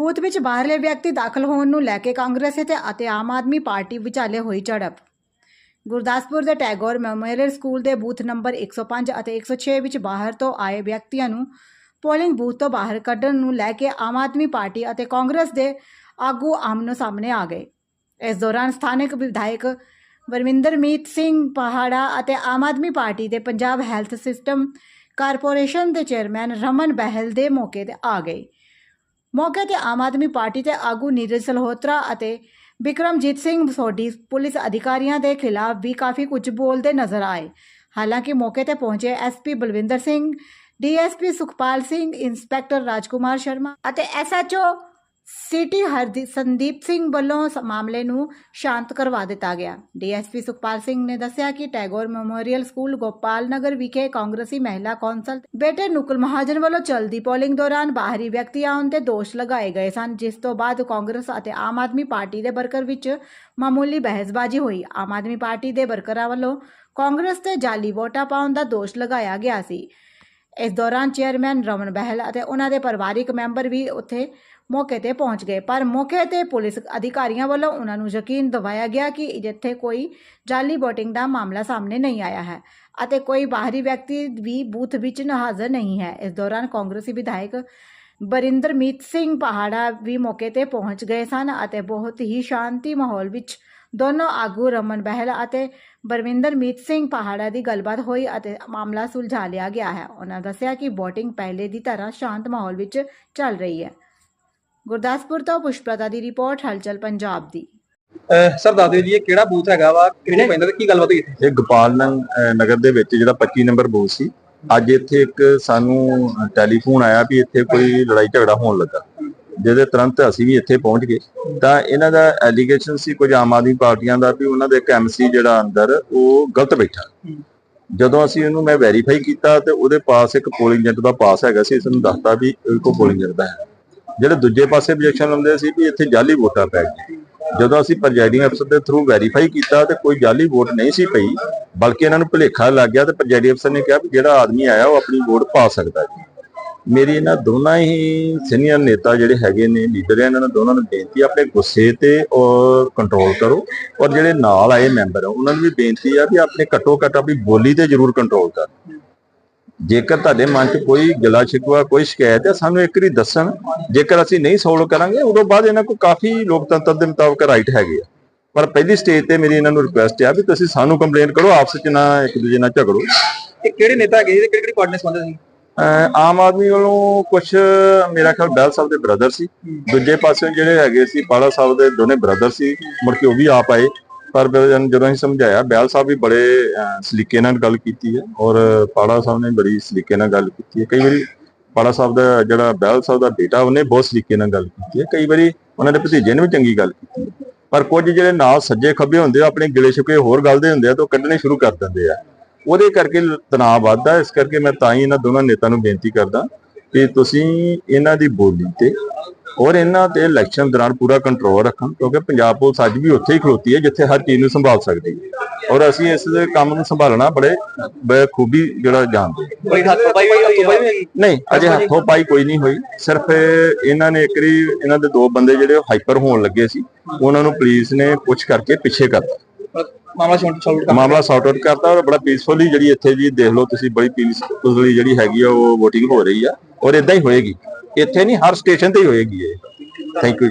Booth ਵਿੱਚ ਬਾਹਰਲੇ ਵਿਅਕਤੀ ਦਾਖਲ ਹੋਣ ਨੂੰ ਲੈ ਕੇ ਕਾਂਗਰਸ ਅਤੇ ਆਮ ਆਦਮੀ ਪਾਰਟੀ ਵਿਚਾਲੇ ਹੋਈ ਝੜਪ। ਗੁਰਦਾਸਪੁਰ ਦੇ ਟੈਗੋਰ ਮੈਮੋਰੀਅਲ ਸਕੂਲ ਦੇ ਬੂਥ ਨੰਬਰ 105 ਅਤੇ 106 ਵਿੱਚ ਬਾਹਰ ਤੋਂ ਆਏ ਵਿਅਕਤੀਆਂ ਨੂੰ ਪੋਲਿੰਗ ਬੂਥ ਤੋਂ ਬਾਹਰ ਕੱਢਣ ਨੂੰ ਲੈ ਕੇ ਆਮ ਆਦਮੀ ਪਾਰਟੀ ਅਤੇ ਕਾਂਗਰਸ ਦੇ ਆਗੂ ਆਮਨੋ ਸਾਹਮਣੇ ਆ ਗਏ। ਇਸ ਦੌਰਾਨ ਸਥਾਨਕ ਵਿਧਾਇਕ ਵਰਵਿੰਦਰਮੀਤ ਸਿੰਘ ਪਹਾੜਾ ਅਤੇ ਆਮ ਆਦਮੀ ਪਾਰਟੀ ਦੇ ਪੰਜਾਬ ਹੈਲਥ ਸਿਸਟਮ ਕਾਰਪੋਰੇਸ਼ਨ ਦੇ ਚੇਅਰਮੈਨ ਰਮਨ ਬਹਿਲ ਦੇ ਮੌਕੇ ਤੇ ਆ ਗਏ। ਮੌਕੇ ਤੇ ਆਮ ਆਦਮੀ ਪਾਰਟੀ ਦੇ ਆਗੂ ਨੀਰਜ ਸਲਹੋਤਰਾ ਅਤੇ ਵਿਕਰਮਜੀਤ ਸਿੰਘ ਸੋਢੀ ਪੁਲਿਸ ਅਧਿਕਾਰੀਆਂ ਦੇ ਖਿਲਾਫ ਵੀ ਕਾਫੀ ਕੁਝ ਬੋਲਦੇ ਨਜ਼ਰ ਆਏ। ਹਾਲਾਂਕਿ ਮੌਕੇ ਤੇ ਪਹੁੰਚੇ SP Balwinder Singh DSP Sukhpal Singh, inspector Rajkumar Sharma ਅਤੇ ਐਸਐਚਓ ਸਿਟੀ ਹਰਦੀ, ਸੰਦੀਪ ਸਿੰਘ ਵੱਲੋਂ ਮਾਮਲੇ ਨੂੰ ਸ਼ਾਂਤ ਕਰਵਾ ਦਿੱਤਾ ਗਿਆ। ਡੀਐਸਪੀ ਸੁਖਪਾਲ ਸਿੰਘ ਨੇ ਦੱਸਿਆ ਕਿ ਟੈਗੋਰ ਮੈਮੋਰੀਅਲ ਸਕੂਲ ਗੋਪਾਲ ਨਗਰ ਵਿਖੇ ਕਾਂਗਰਸੀ ਮਹਿਲਾ ਕੌਂਸਲ ਬੇਟੇ ਨੁਕਲ ਮਹਾਜਨ ਵੱਲੋਂ ਚਲਦੀ ਪੋਲਿੰਗ ਦੌਰਾਨ ਬਾਹਰੀ ਵਿਅਕਤੀ ਆਉਣ ਤੇ ਦੋਸ਼ ਲਗਾਏ ਗਏ ਸਨ, ਜਿਸ ਤੋਂ ਬਾਅਦ ਕਾਂਗਰਸ ਅਤੇ ਆਮ ਆਦਮੀ ਪਾਰਟੀ ਦੇ ਵਰਕਰ ਵਿੱਚ ਮਾਮੂਲੀ ਬਹਿਸਬਾਜ਼ੀ ਹੋਈ। ਆਮ ਆਦਮੀ ਪਾਰਟੀ ਦੇ ਵਰਕਰਾਂ ਵੱਲੋਂ ਕਾਂਗਰਸ ਤੇ ਜਾਲੀ ਵੋਟਾਂ ਪਾਉਣ ਦਾ ਦੋਸ਼ ਲਗਾਇਆ ਗਿਆ ਸੀ। ਇਸ ਦੌਰਾਨ ਚੇਅਰਮੈਨ ਰਮਨ ਬਹਿਲ ਅਤੇ ਉਹਨਾਂ ਦੇ ਪਰਿਵਾਰਿਕ ਮੈਂਬਰ ਵੀ ਉੱਥੇ ਮੌਕੇ ਤੇ ਪਹੁੰਚ ਗਏ। ਪਰ ਮੌਕੇ ਤੇ ਪੁਲਿਸ ਅਧਿਕਾਰੀਆਂ ਵੱਲੋਂ ਉਹਨਾਂ ਨੂੰ ਯਕੀਨ ਦਿਵਾਇਆ ਗਿਆ ਕਿ ਜਿੱਥੇ ਕੋਈ ਜਾਲੀ VOTING ਦਾ ਮਾਮਲਾ ਸਾਹਮਣੇ ਨਹੀਂ ਆਇਆ ਹੈ ਅਤੇ ਕੋਈ ਬਾਹਰੀ ਵਿਅਕਤੀ ਵੀ ਬੂਥ ਵਿੱਚ ਹਾਜ਼ਰ ਨਹੀਂ ਹੈ। ਇਸ ਦੌਰਾਨ ਕਾਂਗਰਸੀ ਵਿਧਾਇਕ ਬਰਿੰਦਰਮੀਤ ਸਿੰਘ ਪਹਾੜਾ ਵੀ ਮੌਕੇ ਤੇ ਪਹੁੰਚ ਗਏ ਸਨ ਅਤੇ ਬਹੁਤ ਹੀ ਸ਼ਾਂਤੀ ਮਾਹੌਲ ਵਿੱਚ ਦੋਨੋਂ ਆਗੂ ਰਮਨ ਬਹਿਲ ਅਤੇ ਬਰਵਿੰਦਰਮੀਤ ਸਿੰਘ ਪਹਾੜਾ ਦੀ ਗੱਲਬਾਤ ਹੋਈ ਅਤੇ ਮਾਮਲਾ ਸੁਲਝਾ ਲਿਆ ਗਿਆ ਹੈ। ਉਹਨਾਂ ਦੱਸਿਆ ਕਿ VOTING ਪਹਿਲੇ ਦੀ ਤਰ੍ਹਾਂ ਸ਼ਾਂਤ ਮਾਹੌਲ ਵਿੱਚ ਚੱਲ ਰਹੀ ਹੈ। ਗੁਰਦਾਸਪੁਰ ਤੋਂ ਪੁਸ਼ਪਲਤਾ ਦੀ ਰਿਪੋਰਟ ਹਲਚਲ ਪੰਜਾਬ ਦੀ। ਸਰ ਦੱਸ ਦਿਓ ਜੀ ਇਹ ਕਿਹੜਾ ਬੂਥ ਹੈਗਾ ਵਾ? ਕਿਹਨੇ ਪੈਂਦਾ ਤੇ ਕੀ ਗੱਲਬਾਤ ਹੋਈ ਇਹ ਗੋਪਾਲ ਨਗਰ ਦੇ ਵਿੱਚ ਜਿਹੜਾ 25 ਨੰਬਰ ਬੂਥ ਸੀ। ਅੱਜ ਇੱਥੇ ਇੱਕ ਸਾਨੂੰ ਟੈਲੀਫੋਨ ਆਇਆ ਵੀ ਇੱਥੇ ਕੋਈ ਲੜਾਈ ਝਗੜਾ ਹੋਣ ਲੱਗਾ। ਜਿਹਦੇ ਤੁਰੰਤ ਅਸੀਂ ਵੀ ਇੱਥੇ ਪਹੁੰਚ ਗਏ। ਤਾਂ ਇਹਨਾਂ ਦਾ ਐਲੀਗੇਸ਼ਨ ਸੀ ਕੁਝ ਆਮ ਆਦਮੀ ਪਾਰਟੀਆਂ ਦਾ ਵੀ ਉਹਨਾਂ ਦੇ ਇੱਕ ਐਮਸੀ ਜਿਹੜਾ ਅੰਦਰ ਉਹ ਗਲਤ ਬੈਠਾ। ਜਦੋਂ ਅਸੀਂ ਉਹਨੂੰ ਮੈਂ ਵੈਰੀਫਾਈ ਕੀਤਾ ਤੇ ਉਹਦੇ ਪਾਸ ਇੱਕ ਪੋਲਿੰਗ ਏਜੰਟ ਦਾ ਪਾਸ ਹੈਗਾ ਸੀ ਇਸ ਨੂੰ ਦੱਸਤਾ ਵੀ ਇਹ ਕੋ ਪੋਲਿੰਗ ਏਜੰਟ ਦਾ ਹੈ। ਜਿਹੜੇ ਦੂਜੇ ਪਾਸੇ ਆਬਜੈਕਸ਼ਨ ਲਾਉਂਦੇ ਸੀ ਵੀ ਇੱਥੇ ਜਾਲੀ ਵੋਟਾਂ ਪੈ ਗਈਆਂ। ਜਦੋਂ ਅਸੀਂ ਪ੍ਰੈਜ਼ਾਈਡਿੰਗ ਅਫਸਰ ਦੇ ਥਰੂ ਵੈਰੀਫਾਈ ਕੀਤਾ ਤੇ ਕੋਈ ਜਾਲੀ ਵੋਟ ਨਹੀਂ ਸੀ ਪਈ, ਬਲਕਿ ਇਹਨਾਂ ਨੂੰ ਭੁਲੇਖਾ ਲੱਗ ਗਿਆ ਤੇ ਪ੍ਰੈਜ਼ਾਈਡਿੰਗ ਅਫਸਰ ਨੇ ਕਿਹਾ ਵੀ ਜਿਹੜਾ ਆਦਮੀ ਆਇਆ ਉਹ ਆਪਣੀ ਵੋਟ ਪਾ ਸਕਦਾ ਜੀ। ਮੇਰੀ ਇਹਨਾਂ ਦੋਨਾਂ ਹੀ ਸੀਨੀਅਰ ਨੇਤਾ ਜਿਹੜੇ ਹੈਗੇ ਨੇ ਲੀਡਰ ਹੈ ਇਹਨਾਂ ਨੂੰ ਦੋਨਾਂ ਨੂੰ ਬੇਨਤੀ ਆਪਣੇ ਗੁੱਸੇ ਤੇ ਔਰ ਕੰਟਰੋਲ ਕਰੋ ਔਰ ਜਿਹੜੇ ਨਾਲ ਆਏ ਮੈਂਬਰ ਆ, ਉਹਨਾਂ ਨੂੰ ਵੀ ਬੇਨਤੀ ਆ ਵੀ ਆਪਣੇ ਘੱਟੋ ਘੱਟ ਆਪਣੀ ਬੋਲੀ ਤੇ ਜ਼ਰੂਰ ਕੰਟਰੋਲ ਕਰ। ਜੇਕਰ ਤੁਹਾਡੇ ਮਨ 'ਚ ਕੋਈ ਗਿਲਾ ਸ਼ਿਕਵਾ ਕੋਈ ਸ਼ਿਕਾਇਤ ਹੈ ਸਾਨੂੰ ਇੱਕ ਵਾਰੀ ਦੱਸਣ, ਜੇਕਰ ਅਸੀਂ ਨਹੀਂ ਸੋਲਵ ਕਰਾਂਗੇ, ਉਦੋਂ ਬਾਅਦ ਇਹਨਾਂ ਕੋਲ ਕਾਫੀ ਲੋਕਤੰਤਰ ਦੇ ਮੁਤਾਬਕ ਰਾਈਟ ਹੈਗੇ ਆ। ਪਰ ਪਹਿਲੀ ਸਟੇਜ ਤੇ ਮੇਰੀ ਇਹਨਾਂ ਨੂੰ ਰਿਕੁਐਸਟ ਆ ਵੀ ਤੁਸੀਂ ਸਾਨੂੰ ਕੰਪਲੇਂਟ ਕਰੋ, ਆਪਸ ਚ ਨਾ ਇੱਕ ਦੂਜੇ ਨਾਲ ਝਗੜੋ। ਇਹ ਕਿਹੜੇ ਨੇਤਾ ਹੈਗੇ ਤੇ ਕਿਹੜੀ ਕਿਹੜੀ ਪਾਰਟੀ ਨਾਲ ਸੀ? ਆਮ ਆਦਮੀ ਵੱਲੋਂ ਕੁਝ ਮੇਰਾ ਖਿਆਲ ਬੈਲ ਸਾਹਿਬ ਦੇ ਬ੍ਰਦਰ ਸੀ। ਦੂਜੇ ਪਾਸੇ ਜਿਹੜੇ ਹੈਗੇ ਸੀ ਪਾਲਾ ਸਾਹਿਬ ਦੇ ਦੋਨੇ ਬ੍ਰਦਰ ਸੀ। ਮੁੜ ਕੇ ਉਹ ਵੀ ਆਪ ਆਏ। ਪਰ ਜਦੋਂ ਅਸੀਂ ਸਮਝਾਇਆ, ਬੈਲ ਸਾਹਿਬ ਵੀ ਬੜੇ ਸਲੀਕੇ ਨਾਲ ਗੱਲ ਕੀਤੀ ਹੈ ਔਰ ਪਾਲਾ ਸਾਹਿਬ ਨੇ ਬੜੀ ਸਲੀਕੇ ਨਾਲ ਗੱਲ ਕੀਤੀ ਹੈ। ਕਈ ਵਾਰੀ ਪਾਲਾ ਸਾਹਿਬ ਦਾ ਜਿਹੜਾ ਬੈਲ ਸਾਹਿਬ ਦਾ ਬੇਟਾ, ਉਹਨੇ ਬਹੁਤ ਸਲੀਕੇ ਨਾਲ ਗੱਲ ਕੀਤੀ ਹੈ। ਕਈ ਵਾਰੀ ਉਹਨਾਂ ਦੇ ਭਤੀਜੇ ਨੇ ਵੀ ਚੰਗੀ ਗੱਲ ਕੀਤੀ ਹੈ। ਪਰ ਕੁਝ ਜਿਹੜੇ ਨਾਲ ਸੱਜੇ ਖੱਬੇ ਹੁੰਦੇ ਆ ਆਪਣੇ ਗਿਲੇ ਛੁਕੇ ਹੋਰ ਗੱਲ ਦੇ ਹੁੰਦੇ ਆ, ਤਾਂ ਉਹ ਕੱਢਣੇ ਸ਼ੁਰੂ ਕਰ ਦਿੰਦੇ ਆ। ਉਹਦੇ ਕਰਕੇ ਤਣਾਅ ਵੱਧਦਾ ਇਸ ਕਰਕੇ ਮੈਂ ਤਾਂ ਹੀ ਇਹਨਾਂ ਦੋਨਾਂ ਨੇਤਾ ਨੂੰ ਬੇਨਤੀ ਕਰਦਾ ਕਿ ਤੁਸੀਂ ਇਹਨਾਂ ਦੀ ਬੋਲੀ ਤੇ ਔਰ ਇਹਨਾਂ ਤੇ ਇਲੈਕਸ਼ਨ ਦੌਰਾਨ ਪੂਰਾ ਕੰਟਰੋਲ ਰੱਖਣ ਕਿਉਂਕਿ ਪੰਜਾਬ ਪੁਲਿਸ ਅੱਜ ਵੀ ਉੱਥੇ ਹੀ ਖਲੋਤੀ ਹੈ ਜਿੱਥੇ ਹਰ ਚੀਜ਼ ਨੂੰ ਸੰਭਾਲ ਸਕਦੀ ਹੈ। ਔਰ ਅਸੀਂ ਇਸ ਦੇ ਕੰਮ ਨੂੰ ਸੰਭਾਲਣਾ ਬੜੇ ਬਖੂਬੀ ਜਿਹੜਾ ਜਾਣਦੇ। ਕੋਈ ਹੱਥ ਪਾਈ ਹੋਈ ਹੱਥ ਪਾਈ ਹੋਈ ਨਹੀਂ ਅਜੇ ਹੱਥੋਂ ਪਾਈ ਕੋਈ ਨਹੀਂ ਹੋਈ। ਸਿਰਫ ਇਹਨਾਂ ਨੇ ਇੱਕ ਵਾਰੀ ਇਹਨਾਂ ਦੇ ਦੋ ਬੰਦੇ ਜਿਹੜੇ ਹਾਈਪਰ ਹੋਣ ਲੱਗੇ ਸੀ ਉਹਨਾਂ ਨੂੰ ਪੁਲਿਸ ਨੇ ਪੁੱਛ ਕਰਕੇ ਪਿੱਛੇ ਕਰਤਾ। ਮਾਮਲਾ ਸ਼ਾਂਤ ਸੌਲਵ ਮਾਮਲਾ ਸੌਟ ਆਊਟ ਕਰਤਾ ਔਰ ਬੜਾ ਪੀਸਫੁਲੀ ਜਿਹੜੀ ਇੱਥੇ ਜੀ ਦੇਖ ਲਓ ਤੁਸੀਂ ਬੜੀ ਪੀਸਫੁਲੀ ਜਿਹੜੀ ਹੈਗੀ ਆ ਉਹ VOTING ਹੋ ਰਹੀ ਆ ਔਰ ਇਦਾਂ ਹੀ ਹੋਏਗੀ। ਇੱਥੇ ਨਹੀਂ, ਹਰ ਸਟੇਸ਼ਨ ਤੇ ਹੀ ਹੋਏਗੀ ਇਹ। Thank you